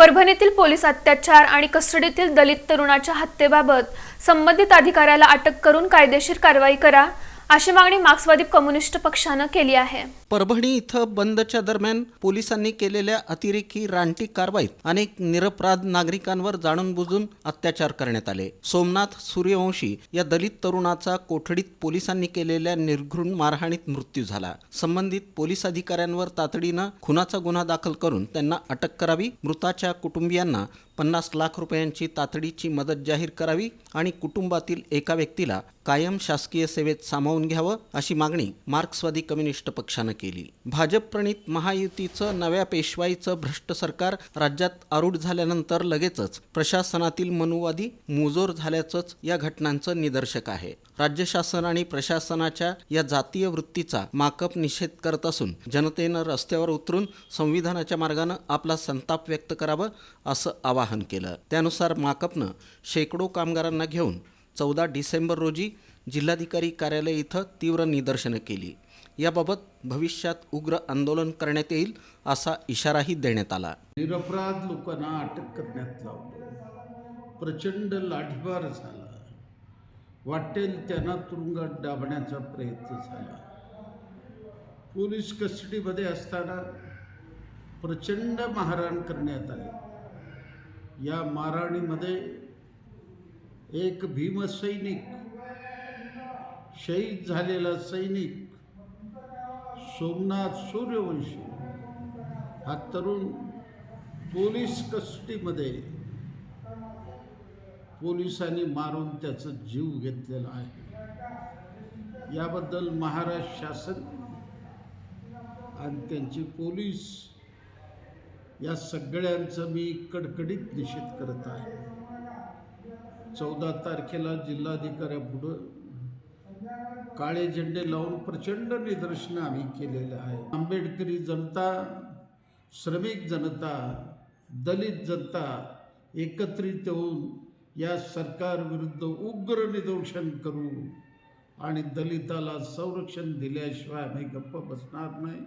परभणीतील police अत्याचार आणि कस्टडीतील दलित तरुणाच्या हत्येबाबत संबंधित अधिकाऱ्याला अटक करून कायदेशीर कारवाई करा. अशी मागणी मार्क्सवादी कम्युनिस्ट पक्षानं केली आहे. परभणी इथं बंदच्या दरम्यान पोलिसांनी केलेल्या अतिरेकी रानटी कारवाईत अनेक निरपराध नागरिकांवर जाणून बुजून अत्याचार करण्यात आले. सोमनाथ सूर्यवंशी या दलित तरुणाचा कोठडीत पोलिसांनी केलेल्या निर्घृण मारहाणीत मृत्यू झाला. संबंधित पोलीस अधिकाऱ्यांवर तातडीनं खुनाचा गुन्हा दाखल करून त्यांना अटक करावी मृताच्या कुटुंबियांना पन्नास लाख रुपयांची तातडीची मदत जाहीर करावी आणि कुटुंबातील एका व्यक्तीला कायम शासकीय सेवेत सामावून घ्यावं अशी मागणी मार्क्सवादी कम्युनिस्ट पक्षानं केली. भाजप प्रणित महायुतीचं नव्या पेशवाईचं भ्रष्ट सरकार राज्यात आरूढ झाल्यानंतर लगेचच प्रशासनातील मनुवादी मुजोर झाल्याचंच या घटनांचं निदर्शक आहे. राज्य शासन आणि प्रशासनाच्या या जातीय वृत्तीचा माकप निषेध करत असून जनतेनं रस्त्यावर उतरून संविधानाच्या मार्गानं आपला संताप व्यक्त करावं असं आवाहन केलं. त्यानुसार माकपनं शेकडो कामगारांना घेऊन चौदा डिसेंबर रोजी जिल्हाधिकारी कार्यालय इथं तीव्र निदर्शनं केली. याबाबत भविष्यात उग्र आंदोलन करण्यात येईल असा इशाराही देण्यात आला. निरपराध लोकांना अटक करण्यात लावलं. प्रचंड लाठीमार झाला. वाटेल त्यांना तुरुंगात डाबण्याचा प्रयत्न झाला. पोलीस कस्टडीमध्ये असताना प्रचंड मारहाण करण्यात आली. या मारहाणीमध्ये एक भीमसैनिक शहीद झालेला सैनिक सोमनाथ सूर्यवंशी हा तरुण पोलीस कस्टडीमध्ये पोलिसांनी मारून त्याचा जीव घेतलेला आहे. याबद्दल महाराष्ट्र शासन आणि त्यांचे पोलीस या सगळ्यांचं मी कडकडीत निषेध करत आहे. चौदा तारखेला जिल्हाधिकाऱ्यापुढं काळे झेंडे लावून प्रचंड निदर्शनं आम्ही केलेलं आहे आंबेडकरी जनता श्रमिक जनता दलित जनता एकत्रित होऊन या सरकारविरुद्ध उग्र निदर्शन करू आणि दलिताला संरक्षण दिल्याशिवाय आम्ही गप्प बसणार नाही.